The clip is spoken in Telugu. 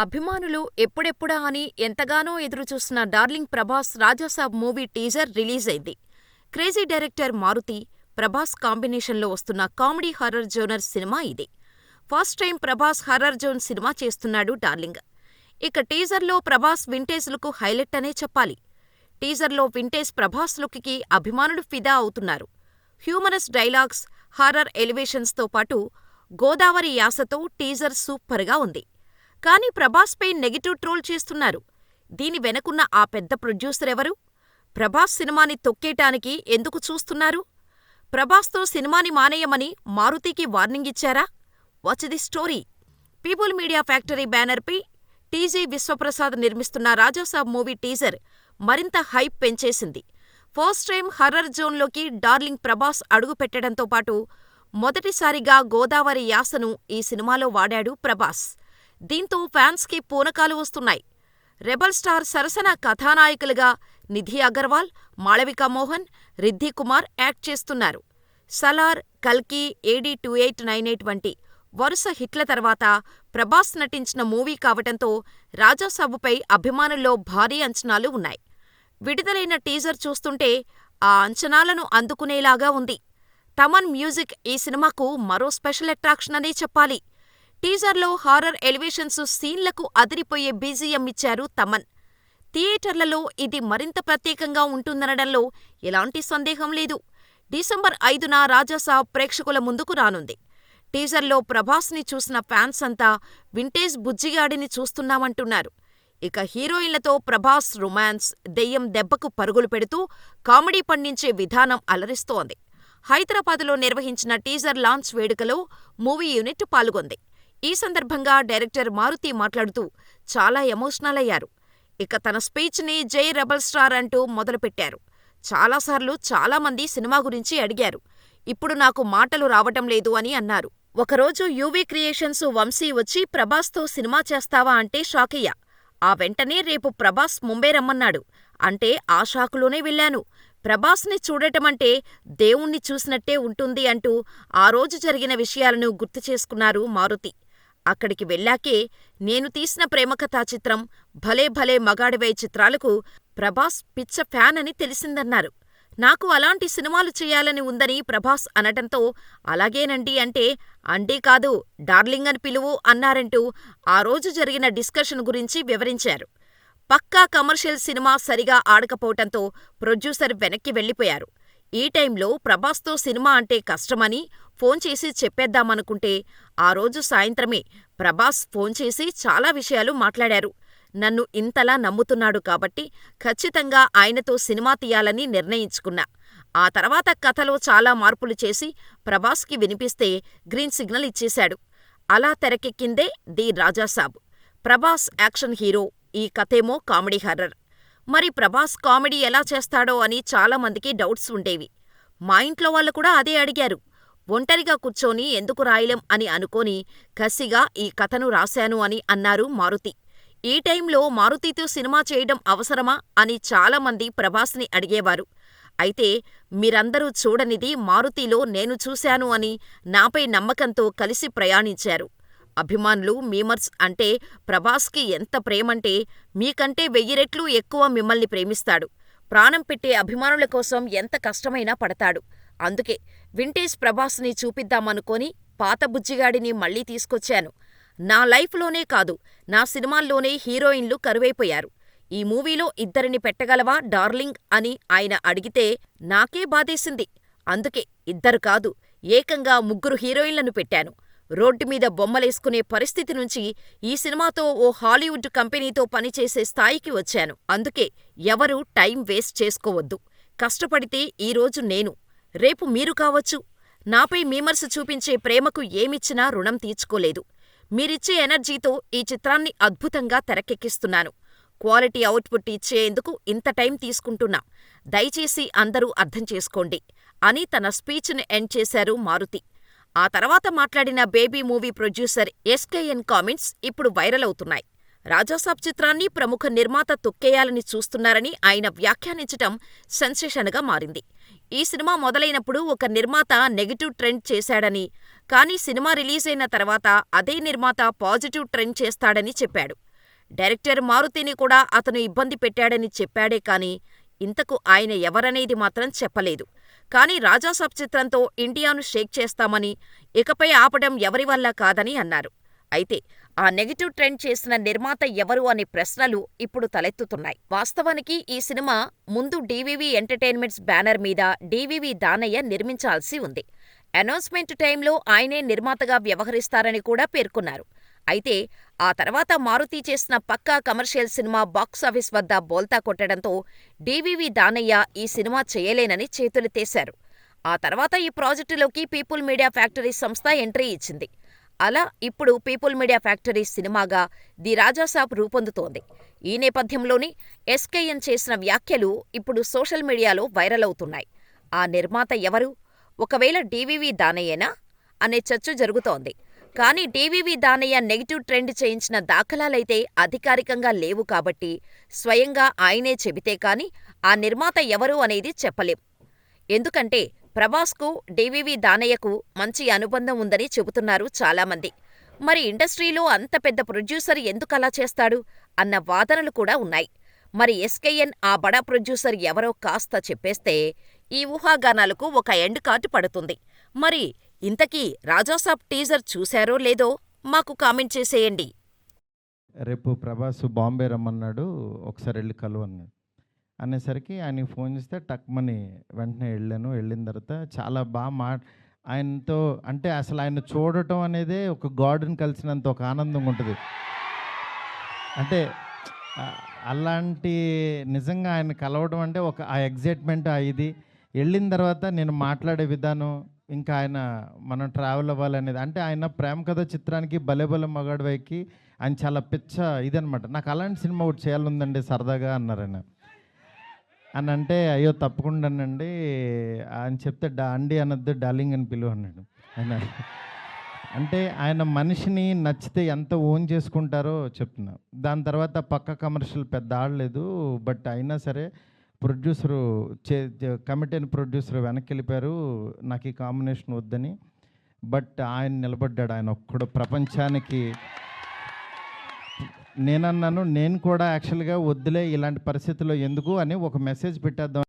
అభిమానులు ఎప్పుడెప్పుడా అని ఎంతగానో ఎదురుచూసిన darling Prabhas Raja Saab movie teaser రిలీజైంది. Crazy director Maruthi, Prabhas కాంబినేషన్లో వస్తున్న కామెడీ హారర్ జోనర్ సినిమా ఇది. First time Prabhas horror zone cinema చేస్తున్నాడు డార్లింగ్. ఇక టీజర్లో ప్రభాస్ వింటేజ్ లుక్ హైలైట్ అనే చెప్పాలి. టీజర్లో వింటేజ్ ప్రభాస్ లుక్కి అభిమానులు ఫిదా అవుతున్నారు. హ్యూమరస్ డైలాగ్స్, హారర్ ఎలివేషన్స్తో పాటు గోదావరి యాసతో టీజర్ సూపర్గా ఉంది. కానీ ప్రభాస్పై నెగిటివ్ ట్రోల్ చేస్తున్నారు. దీని వెనకున్న ఆ పెద్ద ప్రొడ్యూసర్ ఎవరు? ప్రభాస్ సినిమాని తొక్కేయటానికి ఎందుకు చూస్తున్నారు? ప్రభాస్తో సినిమాని మానేయమని మారుతికి వార్నింగ్ ఇచ్చారా? Watch the story. People Media Factory బ్యానర్పై టీజీ విశ్వప్రసాద్ నిర్మిస్తున్న రాజాసాబ్ మూవీ టీజర్ మరింత హైప్ పెంచేసింది. ఫస్ట్ టైం హర్రర్ జోన్లోకి డార్లింగ్ ప్రభాస్ అడుగుపెట్టడంతో పాటు మొదటిసారిగా గోదావరి యాసను ఈ సినిమాలో వాడాడు ప్రభాస్. దీంతో ఫ్యాన్స్కి పూనకాలు వస్తున్నాయి. రెబల్ స్టార్ సరసన కథానాయకులుగా నిధి అగర్వాల్, మాళవిక మోహన్, రిద్ధి కుమార్ యాక్ట్ చేస్తున్నారు. సలార్, కల్కి, AD two eight nine eight వంటి వరుస హిట్ల తర్వాత ప్రభాస్ నటించిన మూవీ కావటంతో రాజాసాబుపై అభిమానుల్లో భారీ అంచనాలు ఉన్నాయి. విడుదలైన టీజర్ చూస్తుంటే ఆ అంచనాలను అందుకునేలాగా ఉంది. తమన్ మ్యూజిక్ ఈ సినిమాకు మరో స్పెషల్ అట్రాక్షన్ అనే చెప్పాలి. టీజర్లో హారర్ ఎలివేషన్స్ సీన్లకు అదిరిపోయే బీజీఎం ఇచ్చారు తమన్. థియేటర్లలో ఇది మరింత ప్రత్యేకంగా ఉంటుందనడంలో ఎలాంటి సందేహం లేదు. డిసెంబర్ ఐదున రాజాసాబ్ ప్రేక్షకుల ముందుకు రానుంది. టీజర్లో ప్రభాస్ని చూసిన ఫ్యాన్స్ అంతా వింటేజ్ బుజ్జిగాడిని చూస్తున్నామంటున్నారు. ఇక హీరోయిన్లతో ప్రభాస్ రొమాన్స్, దెయ్యం దెబ్బకు పరుగులు పెడుతూ కామెడీ పండించే విధానం అలరిస్తోంది. హైదరాబాద్లో నిర్వహించిన టీజర్ లాంచ్ వేడుకలో మూవీ యూనిట్ పాల్గొంది. ఈ సందర్భంగా డైరెక్టర్ మారుతి మాట్లాడుతూ చాలా ఎమోషనల్ అయ్యారు. ఇక తన స్పీచ్ని జై రెబల్ స్టార్ అంటూ మొదలుపెట్టారు. చాలాసార్లు చాలామంది సినిమా గురించి అడిగారు. ఇప్పుడు నాకు మాటలు రావటం లేదు అని అన్నారు. ఒకరోజు యూవీ క్రియేషన్స్ వంశీ వచ్చి ప్రభాస్తో సినిమా చేస్తావా అంటే షాకయ్యా. ఆ వెంటనే రేపు ప్రభాస్ ముంబై రమ్మన్నాడు. అంటే ఆ షాకులోనే వెళ్ళాను. ప్రభాస్ని చూడటమంటే దేవుణ్ణి చూసినట్టే ఉంటుంది అంటూ ఆ రోజు జరిగిన విషయాలను గుర్తు చేసుకున్నారు మారుతి. అక్కడికి వెళ్ళాకే నేను తీసిన ప్రేమకథా చిత్రం, భలే భలే మగాడివై చిత్రాలకు ప్రభాస్ పిచ్చ ఫ్యాన్ అని తెలిసిందన్నారు. నాకు అలాంటి సినిమాలు చెయ్యాలని ఉందని ప్రభాస్ అనటంతో అలాగేనండీ అంటే అండీ కాదు డార్లింగ్ అని పిలువు అన్నారంటూ ఆ రోజు జరిగిన డిస్కషన్ గురించి వివరించారు. పక్కా కమర్షియల్ సినిమా సరిగా ఆడకపోవటంతో ప్రొడ్యూసర్ వెనక్కి వెళ్ళిపోయారు. ఈ టైంలో ప్రభాస్తో సినిమా అంటే కష్టమని ఫోన్ చేసి చెప్పేద్దామనుకుంటే ఆ రోజు సాయంత్రమే ప్రభాస్ ఫోన్ చేసి చాలా విషయాలు మాట్లాడారు. నన్ను ఇంతలా నమ్ముతున్నాడు కాబట్టి ఖచ్చితంగా ఆయనతో సినిమా తీయాలని నిర్ణయించుకున్నా. ఆ తర్వాత కథలో చాలా మార్పులు చేసి ప్రభాస్కి వినిపిస్తే గ్రీన్ సిగ్నల్ ఇచ్చేశాడు. అలా తెరకెక్కిందే the Raja Saab. Prabhas action hero, ఈ కథేమో కామెడీ హర్రర్. మరి ప్రభాస్ కామెడీ ఎలా చేస్తాడో అని చాలామందికి డౌట్స్ ఉండేవి. మా ఇంట్లో వాళ్ళు కూడా అదే అడిగారు. ఒంటరిగా కూర్చొని ఎందుకు రాయలేం అని అనుకోని కసిగా ఈ కథను రాశాను అని అన్నారు మారుతి. ఈ టైంలో మారుతితో సినిమా చేయడం అవసరమా అని చాలామంది ప్రభాస్ని అడిగేవారు. అయితే మీరందరూ చూడనిది మారుతిలో నేను చూశాను అని నాపై నమ్మకంతో కలిసి ప్రయాణించారు. అభిమానులు, మీమర్స్ అంటే ప్రభాస్కి ఎంత ప్రేమంటే మీకంటే వెయ్యి రెట్లు ఎక్కువ మిమ్మల్ని ప్రేమిస్తాడు. ప్రాణం పెట్టే అభిమానుల కోసం ఎంత కష్టమైనా పడతాడు. అందుకే వింటేజ్ ప్రభాస్ని చూపిద్దామనుకొని పాత బుజ్జిగాడిని మళ్ళీ తీసుకొచ్చాను. నా లైఫ్లోనే కాదు, నా సినిమాల్లోనే హీరోయిన్లు కరువైపోయారు. ఈ మూవీలో ఇద్దరిని పెట్టగలవా డార్లింగ్ అని ఆయన అడిగితే నాకే బాధేసింది. అందుకే ఇద్దరు కాదు, ఏకంగా ముగ్గురు హీరోయిన్లను పెట్టాను. రోడ్డుమీద బొమ్మలేసుకునే పరిస్థితి నుంచి ఈ సినిమాతో ఓ హాలీవుడ్ కంపెనీతో పనిచేసే స్థాయికి వచ్చాను. అందుకే ఎవరూ టైం వేస్ట్ చేసుకోవద్దు. కష్టపడితే ఈరోజు నేను, రేపు మీరు కావచ్చు. నాపై మీమర్స్ చూపించే ప్రేమకు ఏమిచ్చినా రుణం తీర్చుకోలేదు. మీరిచ్చే ఎనర్జీతో ఈ చిత్రాన్ని అద్భుతంగా తెరకెక్కిస్తున్నాను. క్వాలిటీ అవుట్పుట్ ఇచ్చేందుకు ఇంత టైం తీసుకుంటున్నా. దయచేసి అందరూ అర్థం చేసుకోండి అని తన స్పీచ్ను ఎండ్ చేశారు మారుతి. ఆ తర్వాత మాట్లాడిన Baby movie producer SKN comments ఇప్పుడు వైరల్ అవుతున్నాయి. రాజాసాబ్ చిత్రాన్ని ప్రముఖ నిర్మాత తొక్కేయాలని చూస్తున్నారని ఆయన వ్యాఖ్యానించటం సెన్సేషన్గా మారింది. ఈ సినిమా మొదలైనప్పుడు ఒక నిర్మాత నెగటివ్ ట్రెండ్ చేశాడని, కానీ సినిమా రిలీజైన తర్వాత అదే నిర్మాత పాజిటివ్ ట్రెండ్ చేస్తాడని చెప్పాడు. డైరెక్టర్ మారుతిని కూడా అతను ఇబ్బంది పెట్టాడని చెప్పాడే కానీ ఇంతకు ఆయన ఎవరనేది మాత్రం చెప్పలేదు. కానీ రాజాసాబ్ చిత్రంతో ఇండియాను షేక్ చేస్తామని, ఇకపై ఆపడం ఎవరి వల్ల కాదని అన్నారు. అయితే ఆ నెగటివ్ ట్రెండ్ చేసిన నిర్మాత ఎవరు అనే ప్రశ్నలు ఇప్పుడు తలెత్తుతున్నాయి. వాస్తవానికి ఈ సినిమా ముందు డీవీవీ ఎంటర్టైన్మెంట్స్ బ్యానర్ మీద డీవీవీ దానయ్య నిర్మించాల్సి ఉంది. అనౌన్స్మెంట్ టైంలో ఆయనే నిర్మాతగా వ్యవహరిస్తారని కూడా పేర్కొన్నారు. అయితే ఆ తర్వాత మారుతి చేసిన పక్కా కమర్షియల్ సినిమా బాక్సాఫీస్ వద్ద బోల్తా కొట్టడంతో డీవీవీ దానయ్య ఈ సినిమా చేయలేనని చేతులెత్తేశారు. ఆ తర్వాత ఈ ప్రాజెక్టులోకి పీపుల్ మీడియా ఫ్యాక్టరీ సంస్థ ఎంట్రీ ఇచ్చింది. అలా ఇప్పుడు పీపుల్ మీడియా ఫ్యాక్టరీ సినిమాగా ది రాజాసాబ్ రూపొందుతోంది. ఈ నేపథ్యంలోనే ఎస్కేఎన్ చేసిన వ్యాఖ్యలు ఇప్పుడు సోషల్ మీడియాలో వైరల్ అవుతున్నాయి. ఆ నిర్మాత ఎవరు? ఒకవేళ డీవీవీ దానయ్యేనా? అనే చర్చ జరుగుతోంది. కానీ టీవీవీ దానయ్య నెగటివ్ ట్రెండ్ చేయించిన దాఖలాలైతే అధికారికంగా లేవు కాబట్టి స్వయంగా ఆయనే చెబితే కాని ఆ నిర్మాత ఎవరు అనేది చెప్పలేం. ఎందుకంటే ప్రభాస్కు డీవీవీ దానయ్యకు మంచి అనుబంధం ఉందని చెబుతున్నారు చాలామంది. మరి ఇండస్ట్రీలో అంత పెద్ద ప్రొడ్యూసర్ ఎందుకలా చేస్తాడు? అన్న వాదనలు కూడా ఉన్నాయి. మరి ఎస్కేఎన్ ఆ బడా ప్రొడ్యూసర్ ఎవరో కాస్త చెప్పేస్తే ఈ ఊహాగానాలకు ఒక ఎండ్ కార్డు పడుతుంది. మరి ఇంతకీ రాజాసాబ్ టీజర్ చూశారో లేదో మాకు కామెంట్ చేసేయండి. రేపు ప్రభాస్ బాంబే రమ్మన్నాడు ఒకసారి వెళ్ళి కలువు అనేసరికి ఆయనకి ఫోన్ చేస్తే టక్మని వెంటనే వెళ్ళాను. వెళ్ళిన తర్వాత చాలా బాగా మా ఆయనతో అంటే అసలు ఆయన చూడటం అనేదే ఒక గాడ్ని కలిసినంత ఒక ఆనందంగా ఉంటుంది. అంటే అలాంటి నిజంగా ఆయన కలవడం అంటే ఒక ఆ ఎగ్జైట్మెంట్ ఆ ఇది. వెళ్ళిన తర్వాత నేను మాట్లాడే విధానం ఇంకా ఆయన మనం ట్రావెల్ అవ్వాలనేది. అంటే ఆయన ప్రేమ కథ చిత్రానికి భలే భలే మగాడివైకి ఆయన చాలా పిచ్చ ఇదనమాట నాకు అలాంటి సినిమా ఒకటి చేయాలందండి సరదాగా అన్నారు ఆయన. అని అంటే అయ్యో తప్పకుండానండి అని చెప్తే డా అండి అనొద్దు డార్లింగ్ అని పిలువ అన్నాడు ఆయన. అంటే ఆయన మనిషిని నచ్చితే ఎంత ఓన్ చేసుకుంటారో చెప్తున్నా. దాని తర్వాత పక్క కమర్షియల్ పెద్ద ఆడలేదు బట్ అయినా సరే ప్రొడ్యూసరు చే కమిటీ ప్రొడ్యూసర్ వెనక్కి వెళ్ళిపోయారు నాకు ఈ కాంబినేషన్ వద్దని. బట్ ఆయన నిలబడ్డాడు. ఆయన ఒక్కడు ప్రపంచానికి. నేనన్నాను నేను కూడా యాక్చువల్గా వద్దులే ఇలాంటి పరిస్థితుల్లో ఎందుకు అని ఒక మెసేజ్ పెట్టేద్దాం